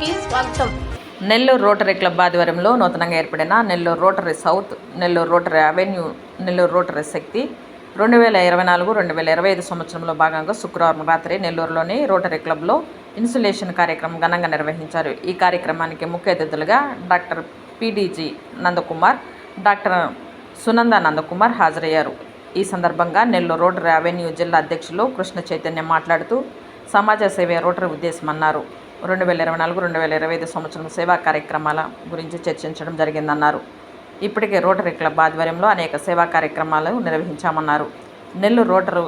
కి స్వాగతం. Nellore rotary club ఆధ్వర్యంలో నూతనంగా ఏర్పడిన Nellore Rotary south Nellore Rotary avenue Nellore Rotary Shakti రెండు వేల ఇరవై నాలుగు రెండు వేల ఇరవై ఐదు సంవత్సరంలో భాగంగా శుక్రవారం రాత్రి నెల్లూరులోని రోటరీ క్లబ్లో ఇన్సులేషన్ కార్యక్రమం ఘనంగా నిర్వహించారు. ఈ కార్యక్రమానికి ముఖ్య అతిథులుగా doctor PDG Nandakumar doctor Sunanda Nandakumar హాజరయ్యారు. ఈ సందర్భంగా నెల్లూరు రోటరీ అవెన్యూ జిల్లా అధ్యక్షులు కృష్ణ చైతన్య మాట్లాడుతూ సమాజ సేవ రోటరీ ఉద్దేశమన్నారు. రెండు వేల ఇరవై నాలుగు రెండు వేల ఇరవై ఐదు సంవత్సరం సేవా కార్యక్రమాల గురించి చర్చించడం జరిగిందన్నారు. ఇప్పటికే రోటరీ క్లబ్ ఆధ్వర్యంలో అనేక సేవా కార్యక్రమాలు నిర్వహించామన్నారు. నెల్లూరు రోటరీ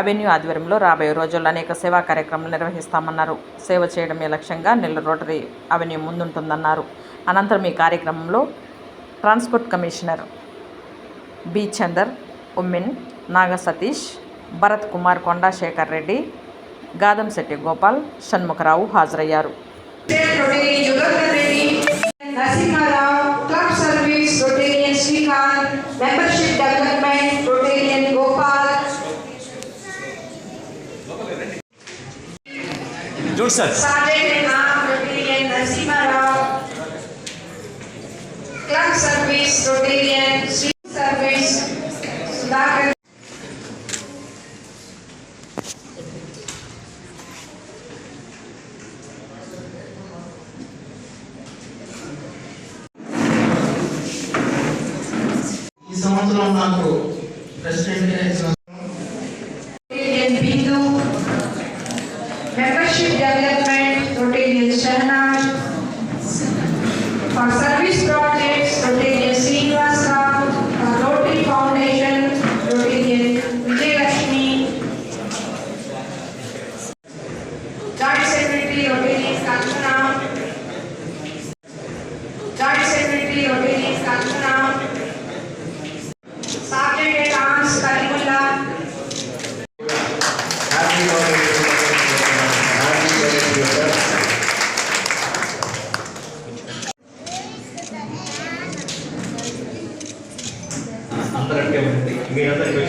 అవెన్యూ ఆధ్వర్యంలో రాబోయే రోజుల్లో అనేక సేవా కార్యక్రమాలు నిర్వహిస్తామన్నారు. సేవ చేయడమే లక్ష్యంగా నెల్లూరు రోటరీ అవెన్యూ ముందుంటుందన్నారు. అనంతరం ఈ కార్యక్రమంలో ట్రాన్స్పోర్ట్ కమిషనర్ బి చందర్ ఉమ్మిన్ నాగ సతీష్ భరత్ కుమార్ కొండాశేఖర్ రెడ్డి గాదంశెట్టి గోపాల్ షణ్ముఖరావు హాజరయ్యారు Rotarian Yugandhar Reddy, Narasimharao, Club Service, Rotarian Senate, for ఉంది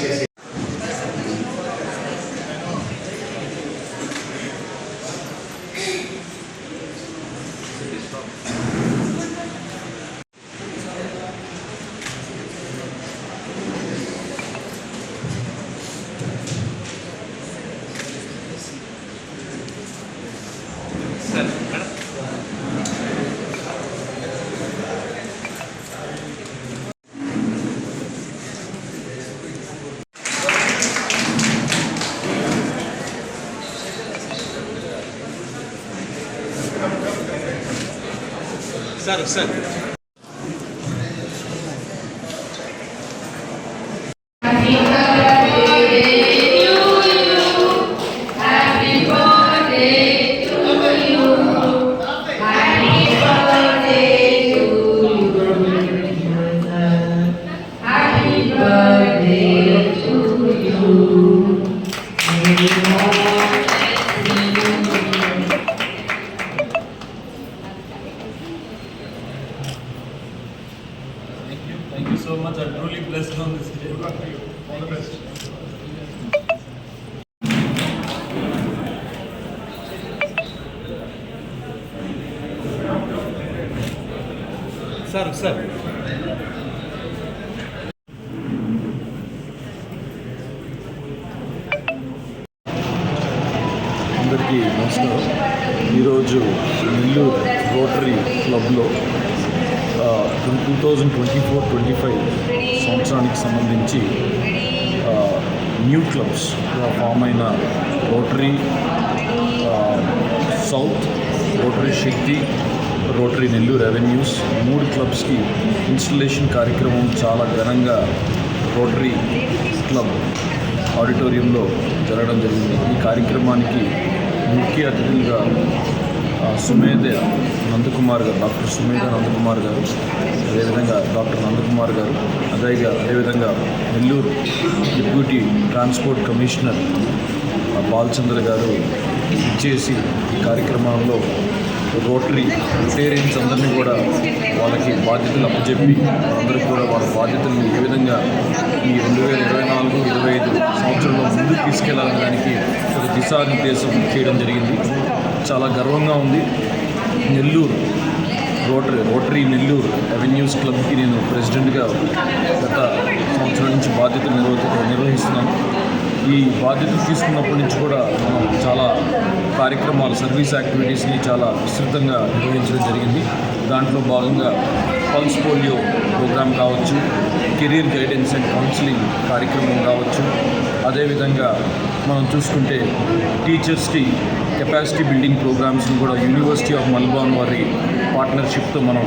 మీ అందరికి Thank you so much. I'm truly blessed on this day. All the best. Sir, sir. అందరికీ నమస్కారం ఈరోజు నెల్లూరు రోటరీ క్లబ్లో two thousand twenty four twenty five సంవత్సరానికి సంబంధించి new clubs form అయిన Rotary south Rotary Shakti Rotary Nellore avenues మూడు క్లబ్స్కి installation కార్యక్రమం చాలా ఘనంగా రోటరీ క్లబ్ ఆడిటోరియంలో జరగడం జరిగింది. ఈ కార్యక్రమానికి ముఖ్య అతిథులుగా సుమేధ నందకుమార్ గారు డాక్టర్ సుమేధ నందకుమార్ గారు అదేవిధంగా డాక్టర్ నందకుమార్ గారు అదేగా అదేవిధంగా Nellore deputy transport commissioner Balachandra garu ఇచ్చేసి ఈ కార్యక్రమంలో రోటరీ రిటైరియన్స్ అందరినీ కూడా వాళ్ళకి బాధ్యతలు అప్పచెప్పి అందరూ కూడా వాళ్ళ బాధ్యతలను ఏ విధంగా ఈ రెండు వేల ఇరవై నాలుగు ఇరవై ఐదు సంవత్సరంలో ముందుకు తీసుకెళ్ళాలని దానికి ఒక దిశానిర్దేశం చేయడం జరిగింది. చాలా గర్వంగా ఉంది. Nellore Rotary Rotary Nellore avenues క్లబ్కి నేను ప్రెసిడెంట్గా గత సంవత్సరం నుంచి బాధ్యతలు నిర్వహి నిర్వహిస్తున్నాను. ఈ బాధ్యతలు తీసుకున్నప్పటి నుంచి కూడా మనం చాలా కార్యక్రమాలు సర్వీస్ యాక్టివిటీస్ని చాలా విస్తృతంగా నిర్వహించడం జరిగింది. దాంట్లో భాగంగా పల్స్ పోలియో ప్రోగ్రామ్ కావచ్చు కెరీర్ గైడెన్స్ అండ్ కౌన్సిలింగ్ కార్యక్రమం కావచ్చు అదేవిధంగా మనం చూసుకుంటే టీచర్స్కి కెపాసిటీ బిల్డింగ్ ప్రోగ్రామ్స్ని కూడా యూనివర్సిటీ ఆఫ్ మల్బాన్ వారి పార్ట్నర్షిప్తో మనం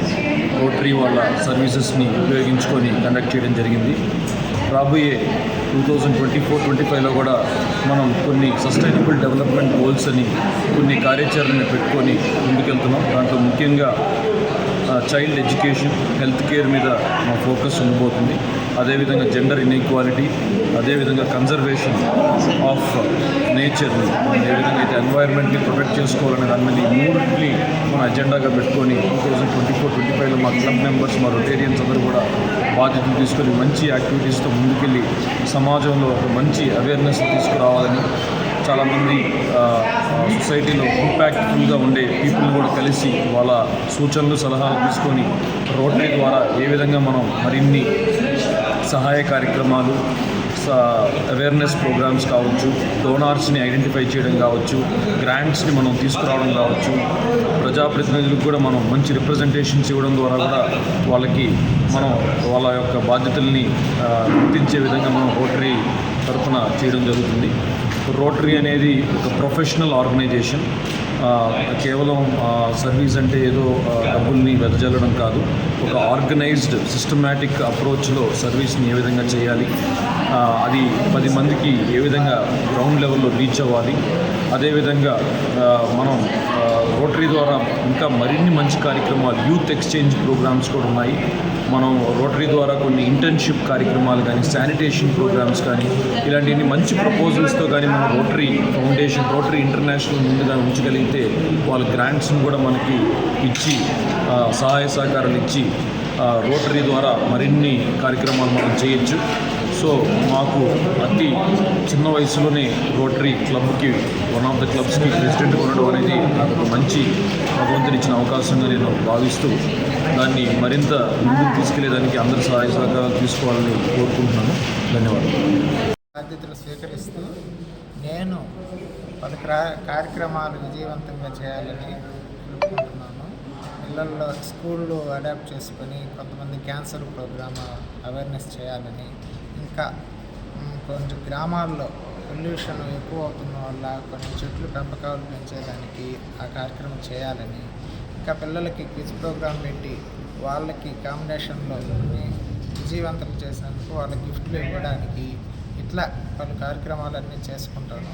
రోటరీ వాళ్ళ సర్వీసెస్ని ఉపయోగించుకొని కండక్ట్ చేయడం జరిగింది. రాబోయే two thousand twenty four twenty ఫైవ్లో కూడా మనం కొన్ని సస్టైనబుల్ డెవలప్మెంట్ గోల్స్ అని కొన్ని కార్యాచరణని పెట్టుకొని ముందుకెళ్తున్నాం. దాంట్లో ముఖ్యంగా చైల్డ్ ఎడ్యుకేషన్ హెల్త్ కేర్ మీద మా ఫోకస్ ఉండబోతుంది. అదేవిధంగా జెండర్ ఇన్ఈక్వాలిటీ అదేవిధంగా కన్జర్వేషన్ ఆఫ్ నేచర్ని ఏ విధంగా అయితే ఎన్వైర్న్మెంట్ని ప్రొటెక్ట్ చేసుకోవాలనే దాని మీద ఈ మూడింటిని మన అజెండాగా పెట్టుకొని two thousand twenty four twenty ఫైవ్లో మా క్లబ్ మెంబర్స్ మా రొటేరియన్స్ అందరూ కూడా బాధ్యతలు తీసుకొని మంచి యాక్టివిటీస్తో ముందుకెళ్ళి సమాజంలో ఒక మంచి అవేర్నెస్ తీసుకురావాలని చాలామంది సొసైటీలో ఇంపాక్ట్ఫుల్గా ఉండే పీపుల్ కూడా కలిసి వాళ్ళ సూచనలు సలహాలు తీసుకొని రోటరీ ద్వారా ఏ విధంగా మనం మరిన్ని సహాయ కార్యక్రమాలు అవేర్నెస్ ప్రోగ్రామ్స్ కావచ్చు డోనార్స్ని ఐడెంటిఫై చేయడం కావచ్చు గ్రాంట్స్ని మనం తీసుకురావడం కావచ్చు ప్రజాప్రతినిధులకు కూడా మనం మంచి రిప్రజెంటేషన్స్ ఇవ్వడం ద్వారా కూడా వాళ్ళకి మనం వాళ్ళ యొక్క బాధ్యతల్ని గుర్తించే విధంగా మనం రోటరీ తరఫున చేయడం జరుగుతుంది. రోటరీ అనేది ఒక ప్రొఫెషనల్ ఆర్గనైజేషన్ కేవలం సర్వీస్ అంటే ఏదో డబ్బుల్ని వెదజల్లడం కాదు. ఒక ఆర్గనైజ్డ్ సిస్టమేటిక్ అప్రోచ్లో సర్వీస్ని ఏ విధంగా చేయాలి? అది పది మందికి ఏ విధంగా గ్రౌండ్ లెవెల్లో రీచ్ అవ్వాలి? అదేవిధంగా మనం రోటరీ ద్వారా ఇంకా మరిన్ని మంచి కార్యక్రమాలు యూత్ ఎక్స్చేంజ్ ప్రోగ్రామ్స్ కూడా ఉన్నాయి. మనం రోటరీ ద్వారా కొన్ని ఇంటర్న్షిప్ కార్యక్రమాలు కానీ శానిటేషన్ ప్రోగ్రామ్స్ కానీ ఇలాంటివన్నీ మంచి ప్రపోజల్స్తో కానీ మనం రోటరీ ఫౌండేషన్ రోటరీ ఇంటర్నేషనల్ ముందుగా ఉంచగలిగితే వాళ్ళ గ్రాంట్స్ని కూడా మనకి ఇచ్చి సహాయ సహకారాలు ఇచ్చి రోటరీ ద్వారా మరిన్ని కార్యక్రమాలు మనం చేయొచ్చు. సో మాకు అతి చిన్న వయసులోనే రోటరీ క్లబ్కి వన్ ఆఫ్ ద క్లబ్స్కి ప్రెసిడెంట్ ఉండడం అనేది నాకు ఒక మంచి భగవంతునిచ్చిన అవకాశంగా నేను భావిస్తూ దాన్ని మరింత ముందుకు తీసుకెళ్ళేదానికి అందరి సహాయ సహకారాలు తీసుకోవాలని కోరుకుంటున్నాను. ధన్యవాదాలు. బాధ్యతలు స్వీకరిస్తూ నేను పలు క్రా- కార్యక్రమాలు విజయవంతంగా చేయాలని అనుకుంటున్నాను పిల్లల్లో స్కూల్లో అడాప్ట్ చేసుకొని కొంతమంది క్యాన్సర్ ప్రోగ్రామ్ అవేర్నెస్ చేయాలని ఇంకా కొంచెం గ్రామాల్లో పొల్యూషన్ ఎక్కువ అవుతున్న వల్ల కొన్ని చెట్లు పెంపకాలు పెంచేదానికి ఆ కార్యక్రమం చేయాలని ఇంకా పిల్లలకి క్విజ్ ప్రోగ్రామ్ పెట్టి వాళ్ళకి కాంబినేషన్లో విజయవంతం చేసినందుకు వాళ్ళ గిఫ్ట్లు ఇవ్వడానికి ఇట్లా పలు కార్యక్రమాలన్నీ చేసుకుంటాను.